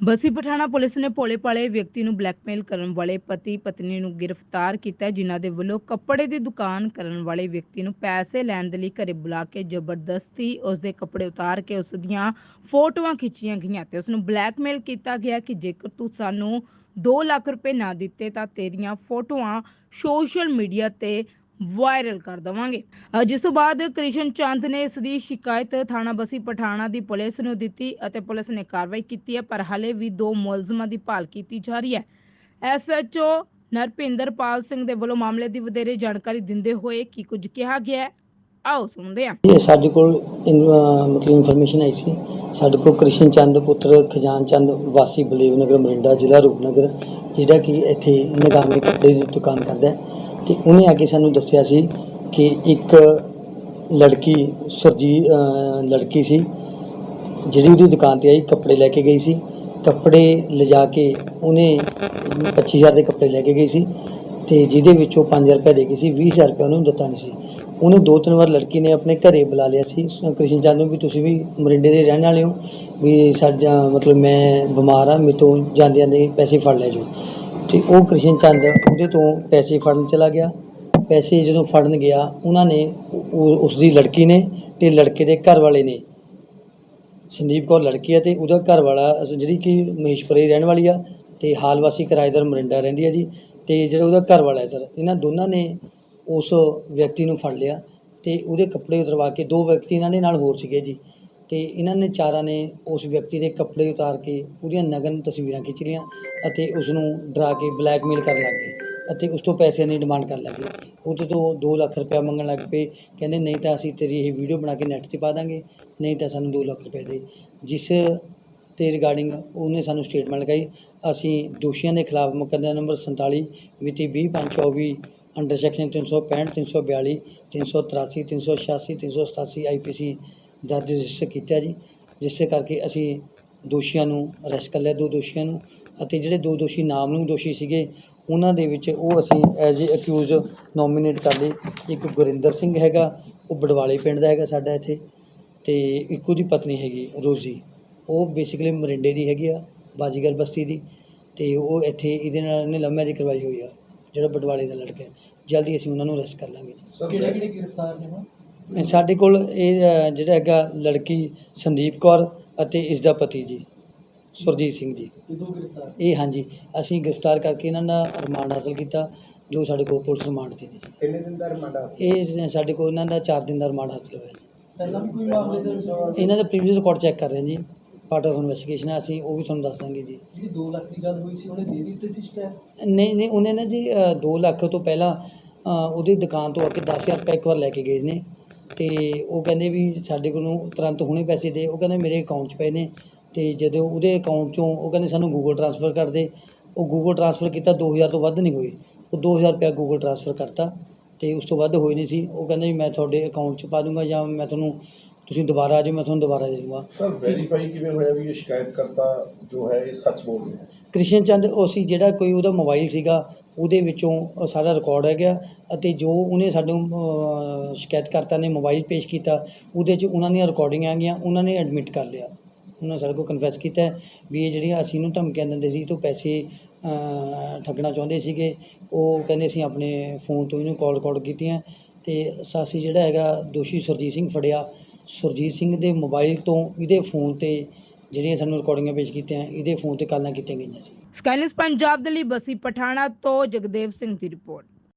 Bassi Pathana police ਨੇ ਭੋਲੇ ਭਾਲੇ ਵਿਅਕਤੀ ਨੂੰ ਬਲੈਕਮੇਲ ਕਰਨ ਵਾਲੇ ਪਤੀ ਪਤਨੀ ਨੂੰ ਗ੍ਰਿਫਤਾਰ ਕੀਤਾ ਹੈ, ਜਿਨ੍ਹਾਂ ਦੇ ਵੱਲੋਂ ਕੱਪੜੇ ਦੀ ਦੁਕਾਨ ਕਰਨ ਵਾਲੇ ਵਿਅਕਤੀ ਨੂੰ ਪੈਸੇ ਲੈਣ ਦੇ ਲਈ ਘਰੇ ਬੁਲਾ ਕੇ ਜ਼ਬਰਦਸਤੀ ਉਸ ਦੇ ਕੱਪੜੇ ਉਤਾਰ ਕੇ ਉਸ ਦੀਆਂ ਫੋਟੋਆਂ ਖਿੱਚੀਆਂ ਗਈਆਂ ਤੇ ਉਸ ਨੂੰ ਬਲੈਕਮੇਲ ਕੀਤਾ ਗਿਆ ਕਿ ਜੇਕਰ ਤੂੰ ਸਾਨੂੰ 2 ਲੱਖ ਰੁਪਏ ਨਾ ਦਿੱਤੇ ਤਾਂ ਤੇਰੀਆਂ ਫੋਟੋਆਂ ਸੋਸ਼ਲ ਮੀਡੀਆ ਤੇ ਵਾਇਰਲ ਕਰ ਦਵਾਂਗੇ। ਜਿਸ ਤੋਂ ਬਾਅਦ ਕ੍ਰਿਸ਼ਨ ਚੰਦ ਨੇ ਇਸ ਦੀ ਸ਼ਿਕਾਇਤ ਥਾਣਾ ਬਸੀ ਪਠਾਣਾ ਦੀ ਪੁਲਿਸ ਨੂੰ ਦਿੱਤੀ ਅਤੇ ਪੁਲਿਸ ਨੇ ਕਾਰਵਾਈ ਕੀਤੀ ਹੈ, ਪਰ ਹਾਲੇ ਵੀ ਦੋ ਮੁਲਜ਼ਮਾਂ ਦੀ ਭਾਲ ਕੀਤੀ ਜਾ ਰਹੀ ਹੈ। ਐਸਐਚਓ ਨਰਪਿੰਦਰਪਾਲ ਸਿੰਘ ਦੇ ਵੱਲੋਂ ਮਾਮਲੇ ਦੀ ਵਧੇਰੇ ਜਾਣਕਾਰੀ ਦਿੰਦੇ ਹੋਏ ਕੀ ਕੁਝ ਕਿਹਾ ਗਿਆ ਹੈ, ਆਓ ਸੁਣਦੇ ਹਾਂ। ਇਹ ਸਾਡੇ ਕੋਲ ਇਨ- ਅਹ, ਮਤਲਬ ਇਨਫੋਰਮੇਸ਼ਨ ਆਈ ਸੀ। ਸਾਡੇ ਕੋਲ ਕ੍ਰਿਸ਼ਨ ਚੰਦ ਪੁੱਤਰ ਖਜਾਨ ਚੰਦ ਵਾਸੀ ਬਲੇਵ ਨਗਰ, ਮਰਿੰਡਾ ਜ਼ਿਲ੍ਹਾ ਰੂਪਨਗਰ, ਜਿਹੜਾ ਕਿ ਇੱਥੇ ਨਗਾਮੇ ਕੱਪੜੇ ਦੀ ਦੁਕਾਨ ਕਰਦਾ ਹੈ। ਤੇ ਉਹਨੇ ਆ ਕੇ ਸਾਨੂੰ ਦੱਸਿਆ ਸੀ ਕਿ ਇੱਕ ਲੜਕੀ ਸਰਜੀ ਲੜਕੀ ਸੀ, ਜਿਹੜੀ ਉਹਦੀ ਦੁਕਾਨ ਤੇ ਆਈ, ਕੱਪੜੇ ਲੈ ਕੇ ਗਈ ਸੀ। ਕੱਪੜੇ ਲਿਜਾ ਕੇ ਉਹਨੇ 25000 ਦੇ ਕੱਪੜੇ ਲੈ ਕੇ ਗਈ ਸੀ ਤੇ ਜਿਹਦੇ ਵਿੱਚੋਂ 5000 ਰੁਪਏ ਦੇ ਗਈ ਸੀ 20000 ਰੁਪਏ ਉਹਨੂੰ ਦਿੱਤਾ ਨਹੀਂ ਸੀ। ਉਹਨੇ ਦੋ ਤਿੰਨ ਵਾਰ ਲੜਕੀ ਨੇ ਆਪਣੇ ਘਰੇ ਬੁਲਾ ਲਿਆ ਸੀ। ਕ੍ਰਿਸ਼ਨ ਚੰਦ ਨੂੰ ਵੀ ਤੁਸੀਂ ਵੀ ਮਰਿੰਡੇ ਦੇ ਰਹਿਣ ਵਾਲੇ ਹੋ, ਵੀ ਸਾਡਾ ਮਤਲਬ ਮੈਂ ਬਿਮਾਰ ਆ ਮੇਰੇ ਤੋਂ ਜਾਂਦੇ ਜਾਂਦੇ ਪੈਸੇ ਫੜ ਲੈ ਜੋ ਤੇ ਉਹ ਕ੍ਰਿਸ਼ਨ ਚੰਦ ਉਹਦੇ ਤੋਂ ਪੈਸੇ ਫੜਨ ਚਲਾ ਗਿਆ। ਪੈਸੇ ਜਦੋਂ ਫੜਨ ਗਿਆ, ਉਹਨਾਂ ਨੇ ਉਹ- ਉਸ ਦੀ ਲੜਕੀ ਨੇ ਤੇ ਲੜਕੇ ਦੇ ਘਰ ਵਾਲੇ ਨੇ। ਸੰਦੀਪ ਕੌਰ ਲੜਕੀ ਹੈ ਤੇ ਉਹਦਾ ਘਰ ਵਾਲਾ ਜਿਹੜੀ ਕਿ ਮਹੇਸ਼ਪੁਰੇ ਰਹਿਣ ਵਾਲੀ ਆ ਤੇ ਹਾਲ ਵਾਸੀ ਕਿਰਾਏਦਾਰ ਮਰਿੰਡਾ ਰਹਿੰਦੀ ਹੈ ਜੀ ਤੇ ਜਿਹੜਾ ਉਹਦਾ ਘਰ ਵਾਲਾ ਹੈ ਸਰ, ਇਹਨਾਂ ਦੋਨਾਂ ਨੇ ਉਸ ਵਿਅਕਤੀ ਨੂੰ ਫੜ ਲਿਆ ਤੇ ਉਹਦੇ ਕੱਪੜੇ ਉਤਰਵਾ ਕੇ ਦੋ ਵਿਅਕਤੀ ਇਹਨਾਂ ਦੇ ਨਾਲ ਹੋਰ ਸੀਗੇ ਜੀ। ਅਤੇ ਇਹਨਾਂ ਨੇ ਚਾਰਾਂ ਨੇ ਉਸ ਵਿਅਕਤੀ ਦੇ ਕੱਪੜੇ ਉਤਾਰ ਕੇ ਉਹਦੀਆਂ ਨਗਨ ਤਸਵੀਰਾਂ ਖਿੱਚ ਲਈਆਂ ਅਤੇ ਉਸ ਨੂੰ ਡਰਾ ਕੇ ਬਲੈਕਮੇਲ ਕਰਨ ਲੱਗ ਗਏ ਅਤੇ ਉਸ ਤੋਂ ਪੈਸਿਆਂ ਦੀ ਡਿਮਾਂਡ ਕਰਨ ਲੱਗ ਗਏ। ਉਹਦੇ ਤੋਂ ਦੋ ਲੱਖ ਰੁਪਇਆ ਮੰਗਣ ਲੱਗ ਪਏ। ਕਹਿੰਦੇ, ਨਹੀਂ ਤਾਂ ਅਸੀਂ ਤੇਰੀ ਇਹ ਵੀਡੀਓ ਬਣਾ ਕੇ ਨੈੱਟ 'ਤੇ ਪਾ ਦਾਂਗੇ। ਨਹੀਂ ਤਾਂ ਸਾਨੂੰ ਦੋ ਲੱਖ ਰੁਪਏ ਦੇ। ਜਿਸ ਤੇ ਰਿਗਾਰਡਿੰਗ ਉਹਨੇ ਸਾਨੂੰ ਸਟੇਟਮੈਂਟ ਲਗਾਈ ਅਸੀਂ ਦੋਸ਼ੀਆਂ ਦੇ ਖਿਲਾਫ ਮੁਕੱਦਮਾ ਨੰਬਰ 47 ਮਿਤੀ 20/5/24 ਅੰਡਰ ਸੈਕਸ਼ਨ 365 342 383 386 387 ਆਈਪੀਸੀ ਦਰਜ ਰਜਿਸਟਰ ਕੀਤਾ ਜੀ। ਰਜਿਸਟਰ ਕਰਕੇ ਅਸੀਂ ਦੋਸ਼ੀਆਂ ਨੂੰ ਅਰੈਸਟ ਕਰ ਲਿਆ ਦੋ ਦੋਸ਼ੀਆਂ ਨੂੰ ਅਤੇ ਜਿਹੜੇ ਦੋ ਦੋਸ਼ੀ ਨਾਮਲੂਮ ਦੋਸ਼ੀ ਸੀਗੇ ਉਹਨਾਂ ਦੇ ਵਿੱਚ ਉਹ ਅਸੀਂ ਐਜ਼ ਅ ਅਕਿਊਜ਼ ਨੋਮੀਨੇਟ ਕਰ ਲਏ। ਇੱਕ ਗੁਰਿੰਦਰ ਸਿੰਘ ਹੈਗਾ ਉਹ ਬਡਵਾਲੇ ਪਿੰਡ ਦਾ ਹੈਗਾ ਸਾਡਾ ਇੱਥੇ ਤੇ ਇੱਕ ਉਹਦੀ ਪਤਨੀ ਹੈਗੀ ਰੋਜ਼ੀ। ਉਹ ਬੇਸਿਕਲੀ ਮਰਿੰਡੇ ਦੀ ਹੈਗੀ ਆ ਬਾਜੀਗਰ ਬਸਤੀ ਦੀ ਤੇ ਉਹ ਇੱਥੇ ਇਹਦੇ ਨਾਲ ਇਹਨੇ ਲਵ ਮੈਰਿਜ ਕਰਵਾਈ ਹੋਈ ਆ ਜਿਹੜਾ ਬਡਵਾਲੇ ਦਾ ਲੜਕਾ ਹੈ। ਜਲਦੀ ਅਸੀਂ ਉਹਨਾਂ ਨੂੰ ਅਰੈਸਟ ਕਰ ਲਾਂਗੇ ਕਿਹੜੇ ਕਿਹੜੇ ਗ੍ਰਿਫਤਾਰ ਨੇ ਸਾਡੇ ਕੋਲ ਇਹ ਜਿਹੜਾ ਹੈਗਾ ਲੜਕੀ ਸੰਦੀਪ ਕੌਰ ਅਤੇ ਇਸ ਦਾ ਪਤੀ ਜੀ ਸੁਰਜੀਤ ਸਿੰਘ ਜੀ। ਇਹ ਹਾਂਜੀ ਅਸੀਂ ਗ੍ਰਿਫਤਾਰ ਕਰਕੇ ਇਹਨਾਂ ਦਾ ਰਿਮਾਂਡ ਹਾਸਲ ਕੀਤਾ ਜੋ ਸਾਡੇ ਕੋਲ ਪੁਲਿਸ ਰਿਮਾਂਡ ਤੇ ਜੀ ਕਿੰਨੇ ਦਿਨ ਦਾ ਰਿਮਾਂਡ ਆ ਇਹ ਸਾਡੇ ਕੋਲ ਇਹਨਾਂ ਦਾ 4 ਦਿਨ ਦਾ ਰਿਮਾਂਡ ਹਾਸਲ ਹੋਇਆ ਜੀ। ਪਹਿਲਾਂ ਵੀ ਕੋਈ ਮਾਮਲੇ ਦੇ ਇਹਨਾਂ ਦਾ ਪ੍ਰੀਵੀਅਸ ਰਿਕਾਰਡ ਚੈੱਕ ਕਰ ਰਹੇ ਜੀ ਪਾਰਟ ਆਫ ਇਨਵੈਸਟੀਗੇਸ਼ਨ ਅਸੀਂ ਉਹ ਵੀ ਤੁਹਾਨੂੰ ਦੱਸ ਦਾਂਗੇ ਜੀ। ਜਿਹੜੀ 2 ਲੱਖ ਦੀ ਗੱਲ ਹੋਈ ਸੀ ਉਹਨੇ ਦੇ ਦਿੱਤੇ ਸੀ ਸਟੈਪ? ਨਹੀਂ ਨਹੀਂ ਉਹਨੇ ਨਾ ਜੀ 2 ਲੱਖ ਤੋਂ ਪਹਿਲਾਂ ਉਹਦੀ ਦੁਕਾਨ ਤੋਂ ਆ ਕੇ 10000 ਰੁਪਏ ਇੱਕ ਵਾਰ ਲੈ ਕੇ ਗਏ ਨੇ। ਤੇ ਉਹ ਕਹਿੰਦੇ ਵੀ ਸਾਡੇ ਕੋਲੋਂ ਤੁਰੰਤ ਹੁਣੇ ਪੈਸੇ ਦੇ ਉਹ ਕਹਿੰਦੇ ਮੇਰੇ ਅਕਾਊਂਟ 'ਚ ਪਏ ਨੇ ਤੇ ਜਦੋਂ ਉਹਦੇ ਅਕਾਊਂਟ 'ਚੋਂ ਉਹ ਕਹਿੰਦੇ ਸਾਨੂੰ ਗੂਗਲ ਟ੍ਰਾਂਸਫਰ ਕਰ ਦੇ। ਉਹ ਗੂਗਲ ਟ੍ਰਾਂਸਫਰ ਕੀਤਾ 2000 ਤੋਂ ਵੱਧ ਨਹੀਂ ਹੋਈ ਉਹ 2000 ਰੁਪਏ ਗੂਗਲ ਟ੍ਰਾਂਸਫਰ ਕਰਤਾ ਤੇ ਉਸ ਤੋਂ ਵੱਧ ਹੋਈ ਨਹੀਂ ਸੀ। ਉਹ ਕਹਿੰਦੇ ਵੀ ਮੈਂ ਤੁਹਾਡੇ ਅਕਾਊਂਟ 'ਚ ਪਾ ਦੂੰਗਾ ਜਾਂ ਮੈਂ ਤੁਹਾਨੂੰ ਤੁਸੀਂ ਦੁਬਾਰਾ ਆ ਜਾਓ ਮੈਂ ਤੁਹਾਨੂੰ ਦੁਬਾਰਾ ਦੇ ਦੂੰਗਾ। ਸਰ ਵੈਰੀਫਾਈ ਕਿਵੇਂ ਹੋਇਆ ਵੀ ਇਹ ਸ਼ਿਕਾਇਤਕਰਤਾ ਜੋ ਹੈ ਇਹ ਸੱਚ ਬੋਲ ਰਿਹਾ ਹੈ? ਕ੍ਰਿਸ਼ਨ ਚੰਦ ਉਹ ਸੀ ਜਿਹੜਾ ਕੋਈ ਉਹਦਾ ਮੋਬਾਈਲ ਸੀਗਾ। ਉਹਦੇ ਵਿੱਚੋਂ ਸਾਰਾ ਰਿਕਾਰਡ ਹੈ ਗਿਆ ਅਤੇ ਜੋ ਉਹਨੇ ਸਾਨੂੰ ਅਹ, ਸ਼ਿਕਾਇਤਕਰਤਾ ਨੇ ਮੋਬਾਈਲ ਪੇਸ਼ ਕੀਤਾ ਉਹਦੇ 'ਚ ਉਹਨਾਂ ਦੀਆਂ ਰਿਕਾਰਡਿੰਗਾਂ ਹੈਗੀਆਂ ਉਹਨਾਂ ਨੇ ਐਡਮਿਟ ਕਰ ਲਿਆ। ਉਹਨਾਂ ਸਾਡੇ ਕੋਲ ਕਨਫੈਸ ਕੀਤਾ ਵੀ ਇਹ ਜਿਹੜੀਆਂ ਅਸੀਂ ਇਹਨੂੰ ਧਮਕੀਆਂ ਦਿੰਦੇ ਸੀ ਤੋਂ ਪੈਸੇ ਠੱਗਣਾ ਚਾਹੁੰਦੇ ਸੀਗੇ ਉਹ ਕਹਿੰਦੇ ਅਸੀਂ ਆਪਣੇ ਫੋਨ ਤੋਂ ਇਹਨੂੰ ਕਾਲ ਰਿਕਾਰਡ ਕੀਤੀਆਂ। ਅਤੇ ਸਾਸੀ ਜਿਹੜਾ ਹੈਗਾ ਦੋਸ਼ੀ ਸੁਰਜੀਤ ਸਿੰਘ ਫੜਿਆ ਸੁਰਜੀਤ ਸਿੰਘ ਦੇ ਮੋਬਾਈਲ ਤੋਂ ਇਹਦੇ ਫੋਨ ਤੇ ਜਿਹੜੀਆਂ ਸਾਨੂੰ ਰਿਕਾਰਡਿੰਗਾਂ ਪੇਸ਼ ਕੀਤੀਆਂ ਇਹਦੇ ਫੋਨ ਤੇ ਕਾਲਾਂ ਕੀਤੀਆਂ ਗਈਆਂ ਸੀ। ਸਕਾਈਨਸ ਪੰਜਾਬ ਦੇ ਲਈ ਬਸੀ ਪਠਾਣਾ ਤੋਂ ਜਗਦੇਵ ਸਿੰਘ ਦੀ ਰਿਪੋਰਟ